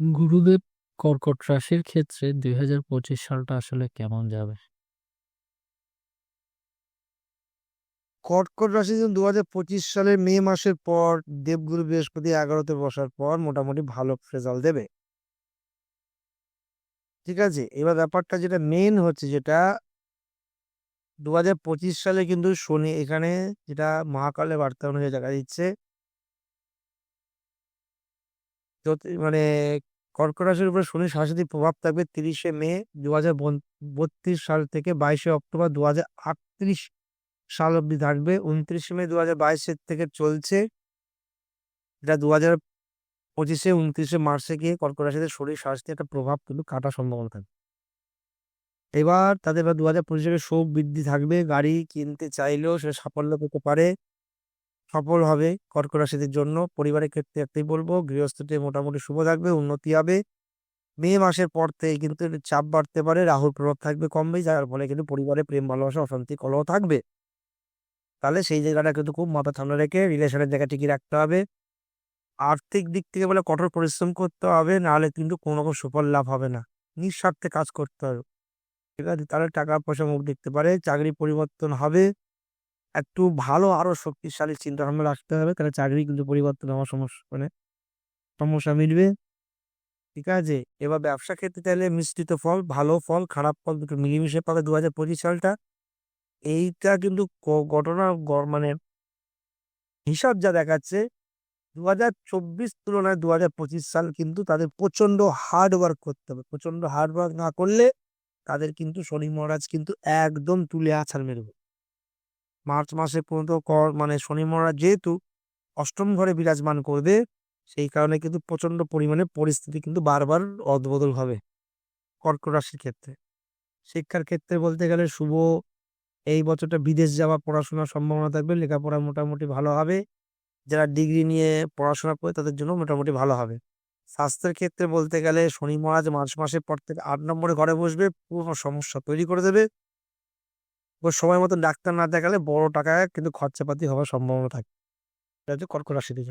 গুরুদেব কর্কট রাশির ক্ষেত্রে ২০২৫ সালটা আসলে কেমন যাবে? কর্কট রাশি দু পঁচিশ সালের মে মাসের পর দেবগুরু বৃহস্পতি এগারোতে বসার পর মোটামুটি ভালো রেজাল্ট দেবে। ঠিক আছে? এবার ব্যাপারটা যেটা মেন হচ্ছে যেটা দু সালে কিন্তু শনি এখানে যেটা মহাকালের বার্তা অনুযায়ী দেখা দিচ্ছে। মানে কর্কট উপরে শনি সরাসরি প্রভাব থাকবে তিরিশে মে দু হাজার বত্রিশ সাল থেকে বাইশে অক্টোবর দু হাজার আটত্রিশ সাল অব্দি থাকবে। উনত্রিশে মে দু হাজার বাইশের থেকে চলছে। এটা দু হাজার পঁচিশে উনত্রিশে মার্চে গিয়ে কর্কট শরীর স্বাস্থ্যে একটা প্রভাব কিন্তু কাটার সম্ভাবনা থাকবে। এবার তাদের দু হাজার পঁচিশে শোক বৃদ্ধি থাকবে। গাড়ি কিনতে চাইলেও সে সাফল্য পেতে পারে। সফল হবে কর্কট রাশিদের জন্য। পরিবারের ক্ষেত্রে একটাই বলব গৃহস্থতে মোটামুটি শুভ থাকবে, উন্নতি হবে। মে মাসের পর থেকে কিন্তু চাপ বাড়তে পারে রাহুর প্রভাব থাকবে কম বেশি যার ফলে কিন্তু পরিবারে প্রেম, ভালোবাসা, অশান্তি, কলহ থাকবে। তাহলে সেই জায়গাটা কিন্তু খুব মাথা ঠান্ডা রেখে রিলেশনের জায়গা ঠিকই রাখতে হবে। আর্থিক দিক থেকে বলে কঠোর পরিশ্রম করতে হবে, নাহলে কিন্তু কোনো রকম সুফল লাভ হবে না। নিঃস্বার্থে কাজ করতে হবে। ঠিক আছে, তাহলে টাকা পয়সা মুখ দেখতে পারে চাকরি পরিবর্তন হবে। একটু ভালো, আরও শক্তিশালী চিন্তা ভাবনা রাখতে হবে। তাহলে চাকরি কিন্তু পরিবর্তন হওয়ার সমস্যা মানে সমস্যা মিটবে। ঠিক আছে? এবার ব্যবসা ক্ষেত্রে চাইলে মিশ্রিত ফল, ভালো ফল, খারাপ ফল দুটো মিলেমিশে পাবে দু হাজার পঁচিশ সালটা। এইটা কিন্তু ঘটনা মানে হিসাব যা দেখাচ্ছে দু হাজার চব্বিশ তুলনায় দু হাজার পঁচিশ সাল কিন্তু তাদের প্রচণ্ড হার্ড ওয়ার্ক করতে হবে। প্রচণ্ড হার্ড ওয়ার্ক না করলে তাদের কিন্তু শনি মহারাজ কিন্তু একদম তুলে আছাড় মেরবে মার্চ মাসে পর্যন্ত কর মানে শনি মহারাজ যেহেতু অষ্টম ঘরে বিরাজমান করবে, সেই কারণে কিন্তু প্রচণ্ড পরিমাণে পরিস্থিতি কিন্তু বারবার অদবদল হবে কর্কট রাশির ক্ষেত্রে। শিক্ষার ক্ষেত্রে বলতে গেলে শুভ, এই বছরটা বিদেশ যাওয়া, পড়াশোনার সম্ভাবনা থাকবে, লেখাপড়া মোটামুটি ভালো হবে। যারা ডিগ্রি নিয়ে পড়াশোনা করে তাদের জন্য মোটামুটি ভালো হবে। স্বাস্থ্যের ক্ষেত্রে বলতে গেলে শনি মহারাজ মার্চ মাসের পর থেকে আট নম্বরে ঘরে বসবে, পুরো সমস্যা তৈরি করে দেবে। এবার সময় মতো ডাক্তার না দেখালে বড় টাকায় কিন্তু খরচাপাতি হওয়ার সম্ভাবনা থাকে। এটা হচ্ছে কর্কট রাশিতে